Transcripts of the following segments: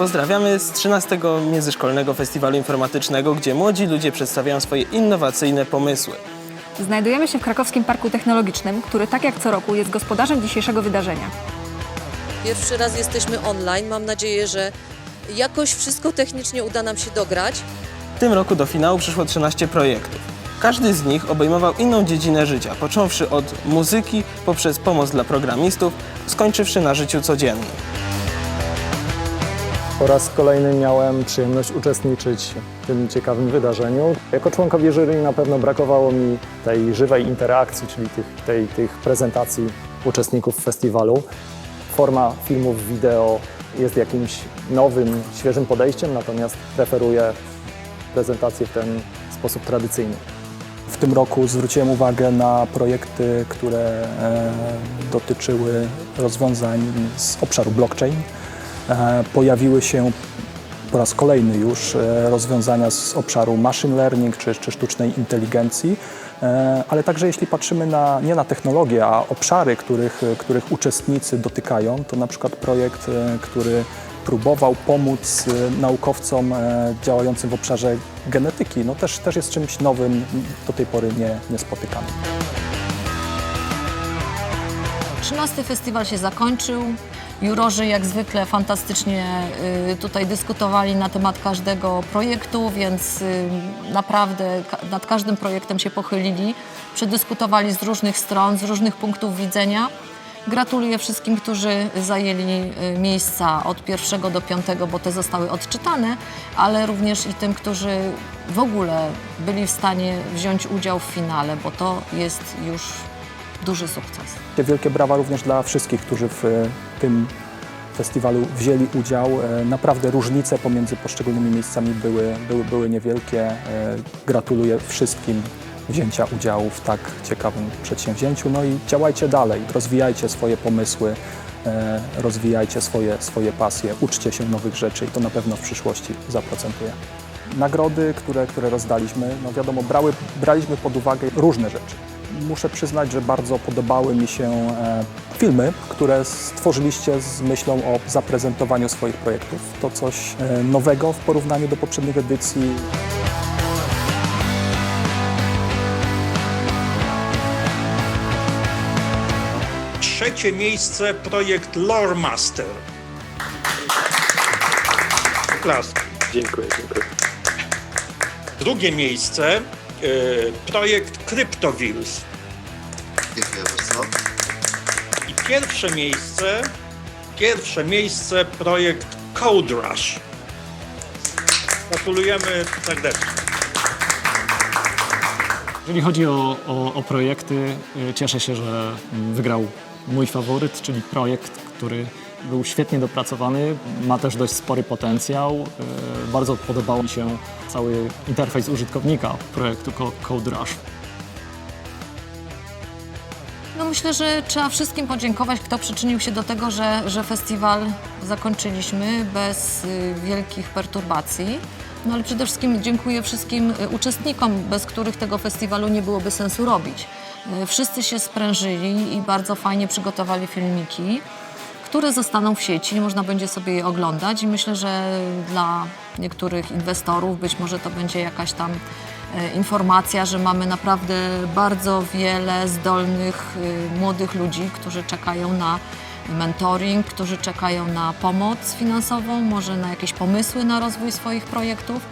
Pozdrawiamy z 13 Międzyszkolnego Festiwalu Informatycznego, gdzie młodzi ludzie przedstawiają swoje innowacyjne pomysły. Znajdujemy się w Krakowskim Parku Technologicznym, który tak jak co roku jest gospodarzem dzisiejszego wydarzenia. Pierwszy raz jesteśmy online. Mam nadzieję, że jakoś wszystko technicznie uda nam się dograć. W tym roku do finału przyszło 13 projektów. Każdy z nich obejmował inną dziedzinę życia, począwszy od muzyki, poprzez pomoc dla programistów, skończywszy na życiu codziennym. Po raz kolejny miałem przyjemność uczestniczyć w tym ciekawym wydarzeniu. Jako członkowi jury na pewno brakowało mi tej żywej interakcji, czyli tych, tej, tych prezentacji uczestników festiwalu. Forma filmów wideo jest jakimś nowym, świeżym podejściem, natomiast preferuję prezentację w ten sposób tradycyjny. W tym roku zwróciłem uwagę na projekty, które e, dotyczyły rozwiązań z obszaru blockchain. E, pojawiły się po raz kolejny już e, rozwiązania z obszaru machine learning czy, czy sztucznej inteligencji, e, ale także jeśli patrzymy na, nie na technologię, a obszary, których, których uczestnicy dotykają, to na przykład projekt, który próbował pomóc naukowcom działającym w obszarze genetyki, no też, też jest czymś nowym, do tej pory nie, niespotykanym. 13 festiwal się zakończył. Jurorzy jak zwykle fantastycznie y, tutaj dyskutowali na temat każdego projektu, więc y, naprawdę nad każdym projektem się pochylili, przedyskutowali z różnych stron, z różnych punktów widzenia. Gratuluję wszystkim, którzy zajęli y, miejsca od pierwszego do piątego, bo te zostały odczytane, ale również i tym, którzy w ogóle byli w stanie wziąć udział w finale, bo to jest już duży sukces. Wielkie brawa również dla wszystkich, którzy w e, tym festiwalu wzięli udział. E, Naprawdę różnice pomiędzy poszczególnymi miejscami były, były, były niewielkie. E, Gratuluję wszystkim wzięcia udziału w tak ciekawym przedsięwzięciu. No i działajcie dalej, rozwijajcie swoje pomysły, rozwijajcie swoje, swoje pasje, uczcie się nowych rzeczy i to na pewno w przyszłości zaprocentuje. Nagrody, które, które rozdaliśmy, no wiadomo, brały, braliśmy pod uwagę różne rzeczy. Muszę przyznać, że bardzo podobały mi się e, filmy, które stworzyliście z myślą o zaprezentowaniu swoich projektów. To coś e, nowego w porównaniu do poprzednich edycji. Trzecie miejsce projekt Lore Master. Klas. Dziękuję, dziękuję. Drugie miejsce projekt CryptoWheels. Dziękuję bardzo. I pierwsze miejsce, pierwsze miejsce projekt Code Rush. Gratulujemy serdecznie. Jeżeli chodzi o, o, o projekty, y, cieszę się, że mm, wygrał mój faworyt, czyli projekt, który był świetnie dopracowany, ma też dość spory potencjał. Y, Bardzo podobał mi się cały interfejs użytkownika projektu Co- Code Rush. No myślę, że trzeba wszystkim podziękować, kto przyczynił się do tego, że, że festiwal zakończyliśmy bez y, wielkich perturbacji. No ale przede wszystkim dziękuję wszystkim y, uczestnikom, bez których tego festiwalu nie byłoby sensu robić. Y, Wszyscy się sprężyli i bardzo fajnie przygotowali filmiki, które zostaną w sieci, można będzie sobie je oglądać i myślę, że dla niektórych inwestorów być może to będzie jakaś tam e, informacja, że mamy naprawdę bardzo wiele zdolnych y, młodych ludzi, którzy czekają na mentoring, którzy czekają na pomoc finansową, może na jakieś pomysły na rozwój swoich projektów.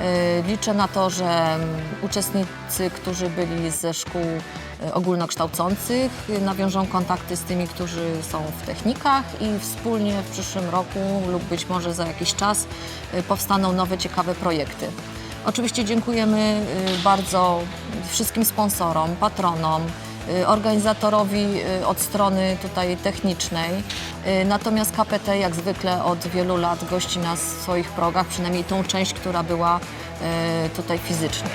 Y, Liczę na to, że mm, uczestnicy, którzy byli ze szkół y, ogólnokształcących, y, nawiążą kontakty z tymi, którzy są w technikach i wspólnie w przyszłym roku lub być może za jakiś czas powstaną nowe, ciekawe projekty. Oczywiście dziękujemy bardzo wszystkim sponsorom, patronom, organizatorowi y, od strony tutaj technicznej. Y, Natomiast KPT jak zwykle od wielu lat gości nas w swoich progach, przynajmniej tą część, która była y, tutaj fizycznie.